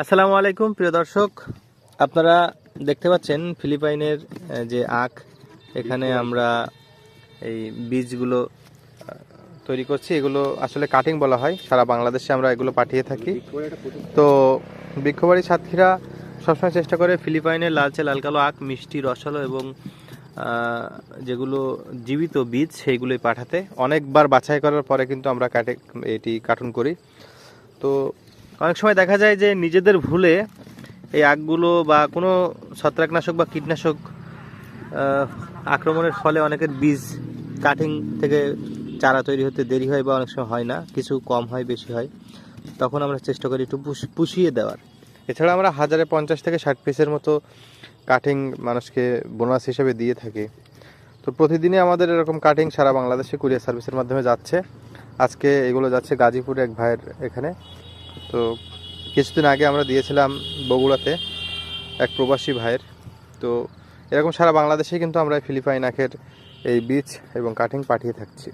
আসসালামু আলাইকুম, প্রিয় দর্শক। আপনারা দেখতে পাচ্ছেন ফিলিপাইনের যে আখ। এখানে আমরা এই বীজগুলো তৈরি করছি। এগুলো আসলে কাটিং বলা হয়। সারা বাংলাদেশে আমরা এগুলো পাঠিয়ে থাকি। তো বৃক্ষবাড়ি সাতক্ষীরা সবসময় চেষ্টা করে ফিলিপাইনের লালচে লাল কালো আখ, মিষ্টি, রসালো এবং যেগুলো জীবিত বীজ, সেইগুলোই পাঠাতে। অনেকবার বাছাই করার পরে কিন্তু আমরা কাটে এটি কার্টুন করি। তো অনেক সময় দেখা যায় যে নিজেদের ভুলে এই আগগুলো বা কোনো ছত্রাকনাশক বা কীটনাশক আক্রমণের ফলে অনেকের বীজ কাটিং থেকে চারা তৈরি হতে দেরি হয় বা অনেক সময় হয় না, কিছু কম হয়, বেশি হয়। তখন আমরা চেষ্টা করি একটু পুষ- পুষিয়ে দেওয়ার। এছাড়া আমরা হাজারে পঞ্চাশ থেকে ষাট পিসের মতো কাটিং মানুষকে বোনাস হিসেবে দিয়ে থাকি। তো প্রতিদিনই আমাদের এরকম কাটিং সারা বাংলাদেশে কুরিয়ার সার্ভিসের মাধ্যমে যাচ্ছে। আজকে এগুলো যাচ্ছে গাজীপুরে এক ভাইয়ের এখানে। তো কিছুদিন আগে আমরা দিয়েছিলাম বগুড়াতে এক প্রবাসী ভাইয়ের। তো এরকম সারা বাংলাদেশে কিন্তু আমরা ফিলিপাইন আখের এই বীজ এবং কাটিং পাঠিয়ে থাকছি।